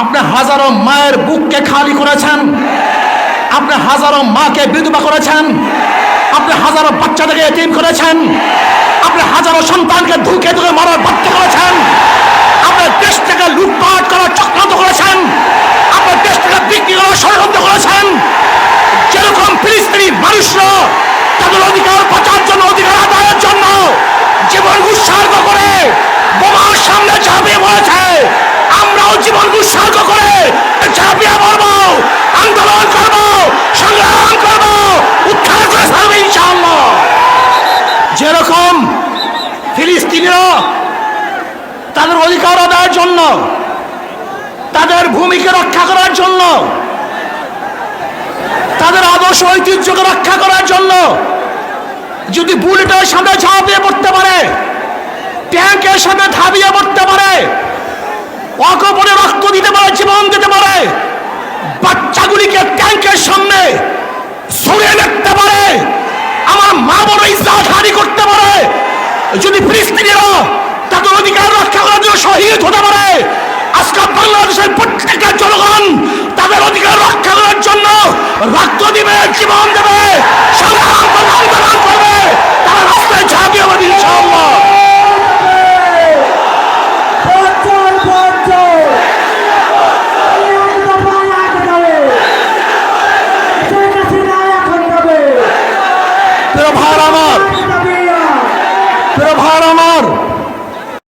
আপনি হাজারো মায়ের বুককে খালি করেছেন। আপনি হাজারো মাকে বিধবা করেছেন। আপনি হাজারো বাচ্চাদেরকে এটিএম করেছেন। আপনি হাজারো সন্তানকে ধুকে ধুকে মারার বাধ্য করেছেন আপনি দেশ থেকে লুটপাট করার চক্রান্ত করেছেন আপনি দেশ থেকে বিক্রি করার ষড়যন্ত্র করেছেন যেরকম ফিলিস্তিনি মানুষরা তাদের অধিকার বাঁচার জন্য অধিকার আদায়ের জন্য জীবন উৎসর্গ করে বোমার সামনে ঝাঁপিয়ে পড়েছে আমরাও জীবন উৎসর্গ করে ঝাঁপিয়ে পড়ব আন্দোলন করব সংগ্রাম করব উদ্ধার করে ছাড়বে ইনশাআল্লাহ যেরকম ফিলিস্তিনিরা তাদের অধিকার আদায়ের জন্য, তাদের ভূমিকে রক্ষা করার জন্য, তাদের আদর্শ ঐতিহ্যকে রক্ষা করার জন্য যদি বুলেটের সামনে ঝাঁপিয়ে পড়তে পারে, ট্যাঙ্কের সামনে ধাবিয়ে পড়তে পারে অকপরে রক্ত দিতে পারে জীবন দিতে পারে বাচ্চাগুলিকে ট্যাঙ্কের সামনে ছড়িয়ে দেখতে পারে আমার মা বড় ইজ্জাত হারি করতে পারে যদি ফিলিস্তিনিরা তাদের অধিকার রক্ষা করার জন্য শহীদ হতে পারে আজকে বাংলাদেশের প্রত্যেকটা জনগণ তাদের অধিকার রক্ষা করার জন্য রক্ত দিবে জীবন দেবে সংগ্রাম করবে, আন্দোলন করবে। তারা প্রিয় আমার।